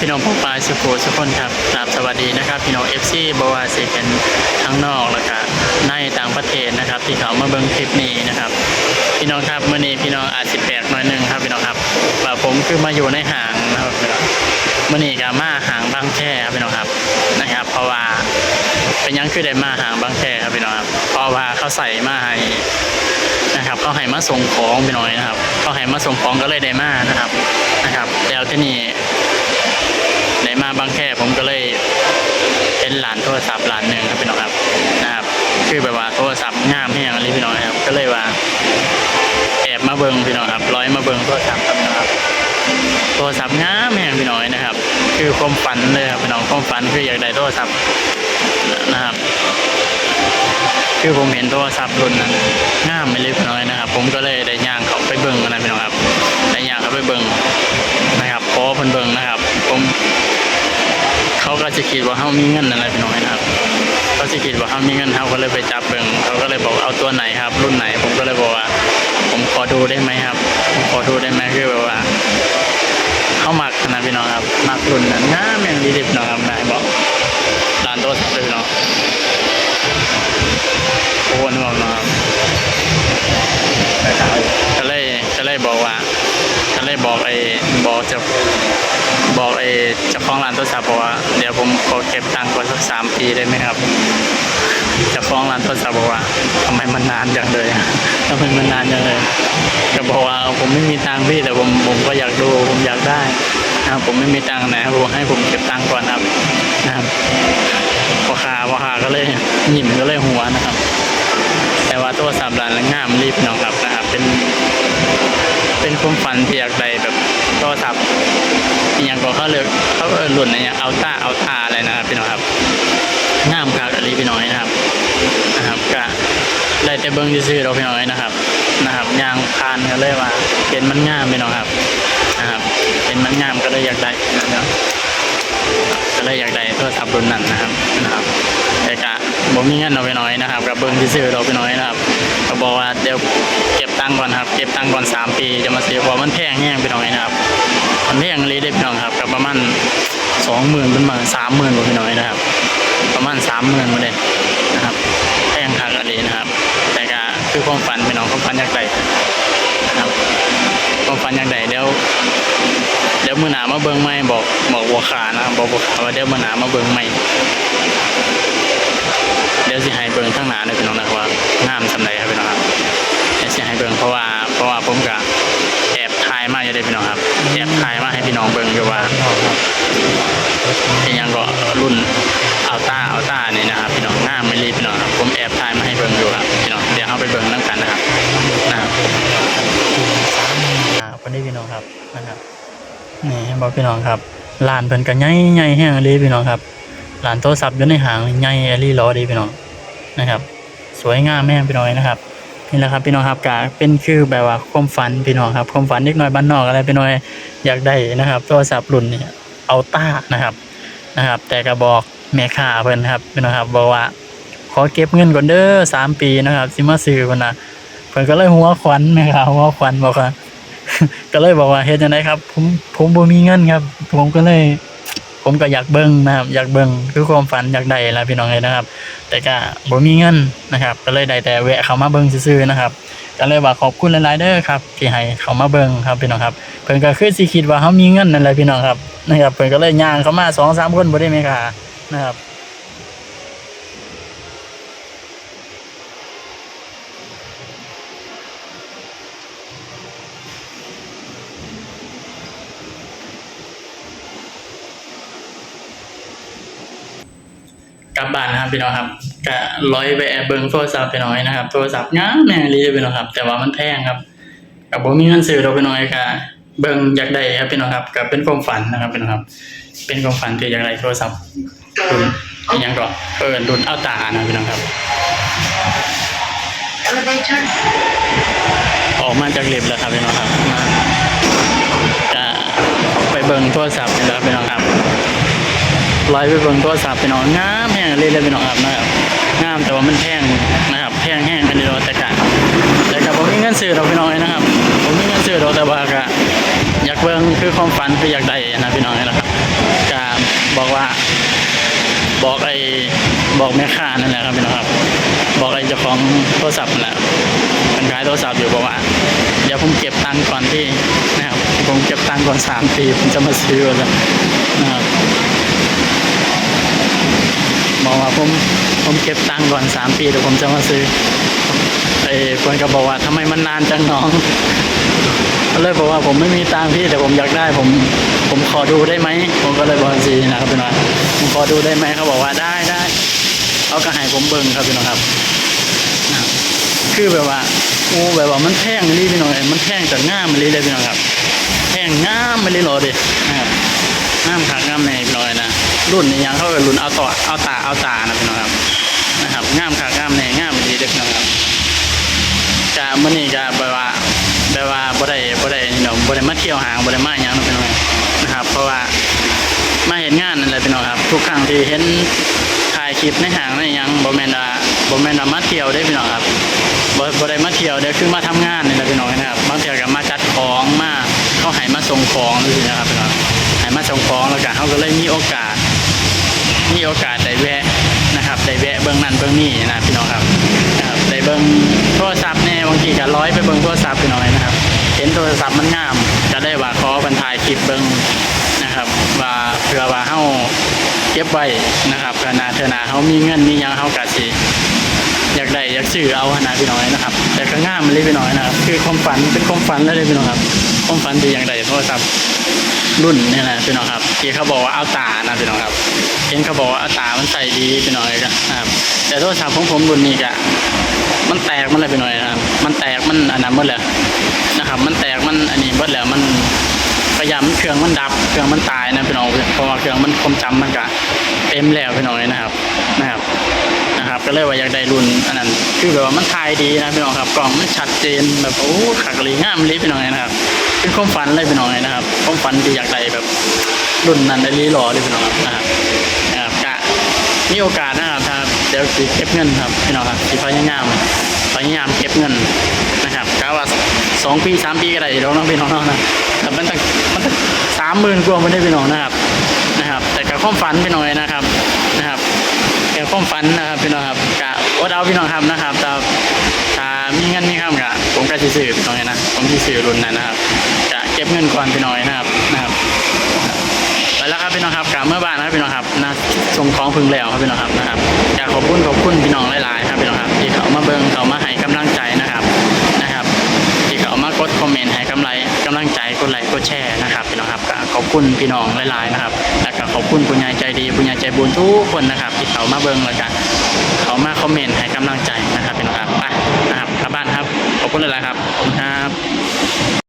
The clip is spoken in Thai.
พี่น้องผู้ปลายสุโขทุกคนครับกราบสวัสดีนะครับ พี่น้องเอฟซีบวาเซกันทั้งนอกแล้วก็ในต่างประเทศนะครับ ที่เขามาเบิ่งคลิปนี้นะครับ พี่น้องครับเมื่อนี้พี่น้องอาจสิแปลกน่อยหนึงครับพี่น้องครับว่าผมคือมาอยู่ในห้างนะครับพี่น้องเมื่อนี้ก็มาห้างบางแค่ครับพี่น้องครับนะครับ เพราะว่าเป็นยังคือได้มาห้างบางแค่ครับพี่น้องครับเพราะว่าเขาใส่มาให้นะครับเขาให้มาส่งของไปหน่อยนะครับเขาให้มาส่งของก็เลยได้มานะครับนะครับ แล้วที่นี้ มาบางแค่ผมก็เลยเป็นหลานโทรศัพท์หลานหนึ่งครับพี่น้องครับนะครับคือแบบว่าโทรศัพท์งามแห้งอะไรพี่น้องครับ ก็เลยว่าแอบมาเบิ้งพี่น้องครับร้อยมาเบิ้งโทรศัพท์ครับพี่น้องครับโทรศัพท์งามแห้งพี่น้อยนะครับ คือความฝันเลยครับพี่น้องความฝันคืออยากได้โทรศัพท์นะครับ คือผมเห็นโทรศัพท์รุ่นนั้นงามไม่เล็กน้อยนะครับ ผมก็เลยได้ย่างเขาไปเบิ่งนะพี่น้องครับได้ย่างเขาไปเบิ่งนะครับ พอเพิ่นเบิ่งนะครับ ผมเขาก็จะคิดว่าเขามีเงินอะไรพี่น้อยนะครับเขาจะคิดว่าเขามีเงินเขาก็เลยไปจับเบิ่งเขาก็เลยบอกเอาตัวไหนครับ รุ่นไหน ผมก็เลยบอกว่า ผมขอดูได้ไหมครับผมขอดูได้ไหมคือแบบว่าเขามักนะพี่น้องครับมักรุ่นนั้นงามอย่างดีเด็ดน้องครับนายบอก จะบอกไอ้เจ้าของร้านโทรศัพท์บอกว่าเดี๋ยวผมขอเก็บตังค์ก่อนสักสามปีได้ไหมครับจ้าของร้านโทรศัพท์บอกว่าทำไมมันนานจังเลยทำไมมันนานจังเลยก็บอกว่าผมไม่มีตังค์พี่แต่ผมผมก็อยากดูผมอยากได้นะครับผมไม่มีตังค์นะครับผมให้ผมเก็บตังค์ก่อนครับนะครับพ่อค้าพ่อค้าก็เลยหยิ้มก็เลยหัวนะครับ เป็นความฝันที่อยากได้แบบโทรศัพท์อย่างก็เขาเลยเขาเออหลุนอะไรอย่างเอาต้าเอาตาอะไรนะครับพี่น้องครับงามครับอะไรพี่น้อยนะครับนะครับก็ได้แต่เบิ้งซื่อเราพี่น้อยนะครับนะครับยางพานก็เลยว่าเห็นมันงามพี่น้องครับนะครับเห็นมันงามก็เลยอยากได้นะครับก็เลยอยากได้โทรศัพท์รุ่นนั้นนะครับนะครับแต่กะบ่มีเงินเอาไปน้อยนะครับกับเบิ้งซื้อเราไปน้อยนะครับ บอกว่าเดี๋ยวเก็บตังค์ก่อนครับ เก็บตังค์ก่อนสามปีจะมาซื้อเพราะมันแพงแห้งไปหน่อยนะครับ มันแพงเลยเด็ดน้องครับกับประมาณสองหมื่นเป็นมาสามหมื่นกว่าไปหน่อยนะครับ ประมาณสามหมื่นมาเลยนะครับแพงคักอะไรนะครับ แต่ก็คือความฝันไปน้องความฝันอยากได้นะครับความฝันอยากได้เดี๋ยวเดี๋ยวมือหนามาเบิ้งไม่บอกบอกบัวขานะบอกบัวขาว่าเดี๋ยวมือหนามาเบิ้งไม่เดี๋ยวสิให้เบิ่งข้างหน้าเลยพี่น้องนะครับว่างามสำไรครับพี่น้อง ครับเดี๋ยวสิให้เบิ่งเพราะว่าเพราะว่าผมก็แอบถ่ายมาอยู่เด้พี่น้องครับแอบถ่ายมาให้พี่น้องเบิ่งอยู่ว่าเป็นหยังก็รุ่นอัลต้าอัลต้านี่นะครับพี่น้องงามไม่รีบพี่น้องครับผมแอบถ่ายมาให้เบิ่งอยู่ครับพี่น้องเดี๋ยวเอาไปเบิ่งน้ำกันนะครับนะครับอ่าคนนี้พี่น้องครับนะครับนี่บอกพี่น้องครับลานเพิ่นก็ใหญ่ใหญ่แห้งเลยพี่น้องครับร้านโทรศัพท์อยู่ในห้างใหญ่แอรี่ล้อดีพี่น้องนะครับ สวยงามแม่งพี่น้อยนะครับ นี่แหละครับพี่น้องครับกาเป็นคือแบบว่าความฝันพี่น้องครับความฝันเล็กน้อยบ้านนอกอะไรพี่น้อยอยากได้นะครับโทรศัพท์รุ่นนี้เอาต้านะครับนะครับ แต่ก็บอกแม่ค้าเพิ่นครับพี่น้องครับบอกว่าขอเก็บเงินก่อนเด้อสามปีนะครับสิมาซื้อเพิ่นนะเพิ่นก็เลยหัวขวัญแม่ค้าหัวขวัญบอกว่าก็เลยบอกว่าเฮ็ดจังไดครับ ผมผมบ่มีเงินครับ ผมก็เลย ผมก็อยากเบิ้งนะครับ อยากเบิ้งคือความฝันอยากได้ละพี่น้องเลยนะครับ แต่ก็บ่มีเงินนะครับ ก็เลยได้แต่แวะเขามาเบิ้งซื่อๆนะครับก็เลยว่าขอบคุณหลายๆเด้อครับที่ให้เขามาเบิ้งครับพี่น้องครับเพิ่นก็คือสิคิดว่าเขามีเงินนั่นแหละพี่น้องครับนะครับเพิ่นก็เลยย่างเขามาสองสามคนบ่ได้แม่ค่ะนะครับ กลับบ้านนะครับพี่น้องครับก็ร้อยไปแอบเบิ่งโทรศัพท์ไปหน่อยนะครับโทรศัพท์งามแม่งเลยพี่น้องครับ แต่ว่ามันแพงครับกับผมมีเงินซื้อเราไปหน่อยค่ะเบิ่งอยากได้ครับพี่น้องครับก็เป็นความฝันนะครับพี่น้องครับ เป็นความฝันที่อยากได้โทรศัพท์รุ่นอิหยังก็เปิดรุ่นเอาตานะพี่น้องครับออกมาจากลิฟต์แล้วครับพี่น้องครับจะไปเบิ่งโทรศัพท์นะครับพี่น้องครับ ลอยไปเบิ่งโทรศัพท์พี่น้องงามแห้งเลยเลยพี่น้องครับนะครับงามแต่ว่ามันแพงนะครับแพงแห้งกันดีแต่กันแต่กับผมมีเงินซื้อดอกพี่น้องนะครับ ผมมีเงินซื้อดอกแต่ว่าก็อยากเบิ่งคือความฝันคืออยากได้นะพี่น้องนะครับก็บอกว่า บอกไอ้บอกแม่ค้านั่นแหละครับพี่น้องครับ บอกไอ้เจ้าของโทรศัพท์นั่นแหละมันขายโทรศัพท์อยู่บอกว่าเดี๋ยวผมเก็บตังค์ก่อนที่นะครับผมเก็บตังค์ก่อนสามปีผมจะมาซื้อแล้วนะครับ ว่าผมผมเก็บตังค์ก่อนสามปีเดี๋ยวผมจะมาซื้อไอ้เพื่อนก็บอกว่าทำไมมันนานจังน้องก็เลยบอกว่าผมไม่มีตังค์พี่แต่ผมอยากได้ผมผมขอดูได้ไหมผมก็เลยบอกสีนะครับพี่น้องผมขอดูได้ไหมเขาบอกว่าได้ได้เขาก็ให้ผมเบิ่งครับพี่น้องครับคือแบบว่าโอ้แบบว่ามันแพงนี่พี่น้องเอ้ยมันแพงจากง่ามมันเลยเลยพี่น้องครับแพงง่ามมันเลยหรอดินะครับง่ามขาดง่ามในพี่น้องเอ้ยนะ รุ่นยังเขาเอิรุ่นเอาต่อเอาตาเอาตานะพี่น้องครับนะครับง่ามขาง่ามในง่ามมันดีเด็กน้องครับกะมื้อนี้ก็แบบว่าแบบว่าบ่ได้บ่ได้นี่เนาะบ่ได้มาเที่ยวหางบ่ได้มาหยังเนะพี่น้องนะครับ เพราะว่ามาเห็นงานนั่นแหละพี่น้องครับ ทุกครั้งที่เห็นถ่ายคลิปในหางในยังบ่แม่นว่าบ่แม่นว่ามาเที่ยวเด้พี่น้องครับบ่บ่ได้มาเที่ยวเด้คือมาทำงานนี่แหละพี่น้องนะครับบางเที่ยก็มาจัดของมาเขาให้มาส่งของนี่นะครับพี่น้องให้มาส่งของแล้วก็เฮาก็เลยมีโอกาส มีโอกาสได้แวะนะครับได้แวะเบื้องนั้นเบื้องนี้นะพี่น้องครับนะครับได้เบื้องโทรศัพท์แน่บางทีก็ร้อยไปเบื้องโทรศัพท์พี่น้องนะครับ เห็นโทรศัพท์มันงาม จะได้ว่าขอบรรทายคลิปเบื้องนะครับ ว่าเพื่อว่าเฮาเก็บไว้นะครับเพื่อหนาเธอหนาเฮามีเงินมียังเฮากะสิอยากได้ อยากซื้อเอาขนะพี่น้อยนะครับ แต่ก็ง่ามเลยพี่น้อยนะครับ คือความฝันเป็นความฝันเลยพี่น้องครับ ความฝันที่อย่ากได้โทรศัพท์รุ่นนี่ยนะพี่น้องครับที่เขาบอกว่าเอาตานะพี่น้องครับเห็นเขาบอกว่าเอาตามันใส่ดีพี่น้อยนะครับ แต่โทรศัพท์ของผมรุ่นนี้กะมันแตกมันเลยพี่น้อยนะครับ มันแตกมันอันนั้นหมดเลยนะครับ มันแตกมันอันนี้หมดแล้วมันพยายามมันเครื่องมันดับเครื่องมันตายนะพี่น้องเพราะว่าเครื่องมันความจำมันกะเต็มแล้วพี่น้องเลยนะครับนะครับ นะครับ ก็เลยว่าอยากได้รุ่นอันนั้น คือแบบว่ามันถ่ายดีนะพี่น้องครับกล่องมันชัดเจนแบบโอ้ขักลยงามเลยพี่น้องเลยนะครับ เป็นความฝันเลยพี่น้องเลยนะครับความฝันที่อยากได้แบบรุ่นนั้นได้รีรอเลยพี่น้องนะครับนะครับกะมีโอกาสนะครับถ้าเดี๋ยวสิเก็บเงินครับพี่น้องครับสิพยายามพยายามเก็บเงินนะครับกะว่าสองปีสามปีก็ได้แล้วน้องพี่น้องเนาะนะแต่มันตั้งมันตั้งสามหมื่นกว่าไม่ได้พี่น้องนะครับนะครับ แต่กับความฝันพี่น้องเลยนะครับ ความฝันนะครับพี่น้องครับกะอดเอาพี่น้องครับนะครับถ้าถ้ามีเงินมีคำกะผมก็สิซื้อพี่น้องนะผมสิซื้อรุ่นนั้นนะครับกะเก็บเงินก่อนพี่น้อยนะครับนะครับไปแล้วครับพี่น้องครับกะเมื่อบ้านนะครับพี่น้องครับนะส่งของพึ่งแล้วครับพี่น้องครับนะครับอยากขอบคุณขอบคุณพี่น้องหลายๆครับพี่น้องครับที่เขามาเบิ่งเขามาให้กำลังใจนะครับนะครับ ที่เขามากดคอมเมนต์ให้กำไรกำลังใจกดไลค์กดแชร์นะครับ คุณพี่น้องหลายๆนะครับแล้วก็ขอบคุณผู้ใหญ่ใจดีผู้ใหญ่ใจบุญทุกคนนะครับ ที่เขามาเบิ้งแล้วกันเขามาคอมเมนต์ให้กำลังใจนะครับพี่น้องครับไปนะครับกลับบ้านครับขอบคุณหลายๆครับขอบคุณครับ